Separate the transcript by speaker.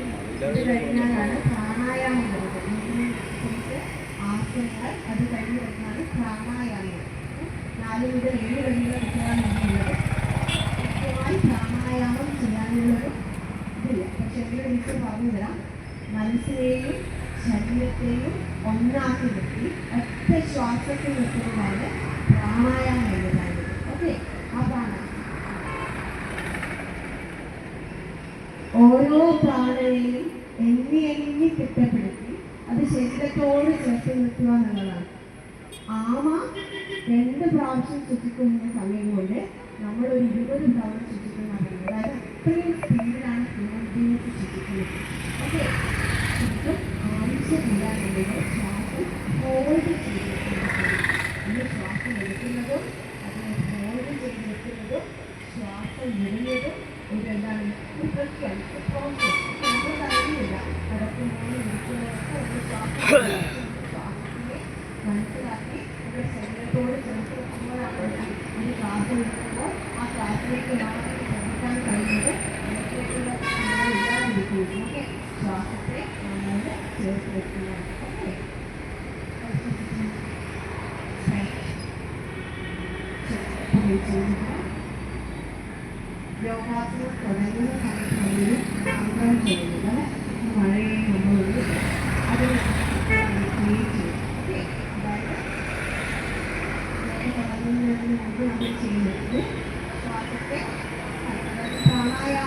Speaker 1: കഴിഞ്ഞാലാണ് പ്രാണായാമം കുറിച്ച് ആസനങ്ങൾ അത് കഴിഞ്ഞ് പ്രാണായാമം നാല് മുതൽ ഏഴ് കുട്ടികളാണ് ഇവിടെയുള്ളത് കൃത്യമായി പ്രാണായാമം ചെയ്യാനുള്ളൊരു എങ്കിലും എനിക്ക് പറഞ്ഞു തരാം. മനസ്സിനെയും ശരീരത്തെയും ഒന്നാക്കി നിർത്തി ഒറ്റ ശ്വാസത്തിൽ നിർത്തുന്നതാണ് പ്രാണായാമം എന്ന് പറയുന്നത് ഓക്കെ അതാണ്. ഓരോ പ്രാണനെയും എണ്ണി എണ്ണി തിട്ടപ്പെടുത്തി അത് ശരീരത്തോട് ചേർത്ത് നിർത്തുക എന്നുള്ളതാണ്. ആമ രണ്ട് പ്രാവശ്യം ചുറ്റിക്കുന്ന സമയം കൊണ്ട് നമ്മൾ ഒരു ഇരുപത് പ്രാവശ്യം ചുറ്റിക്കുന്ന അതായത് അത്രയും ആവശ്യമില്ലാന്നുണ്ടെങ്കിൽ ശ്വാസം ഹോൾഡ് ചെയ്ത് ഈ ശ്വാസം എടുക്കുന്നതും അതിനെ ഹോൾഡ് ചെയ്ത് വെക്കുന്നതും ശ്വാസം വിടുന്നതും ഒരു എന്താണ് ഒരു പ്രക്രിയ പ്രോസസ് നമുക്ക് അറിയില്ല കിടക്കുമ്പോൾ ഇരിക്കുന്നതൊക്കെ ഒരു ശ്വാസം ശ്വാസത്തിനെ മനസ്സിലാക്കി നമ്മുടെ ശരീരത്തോട് ചേർത്ത് വെക്കുമ്പോഴാണ് ഒരു ക്ലാസ് എടുക്കുമ്പോൾ ആ ക്ലാസ്സിലേക്ക് നമുക്ക് 여가수 전에는 강사님, 생각을 때, 전화야,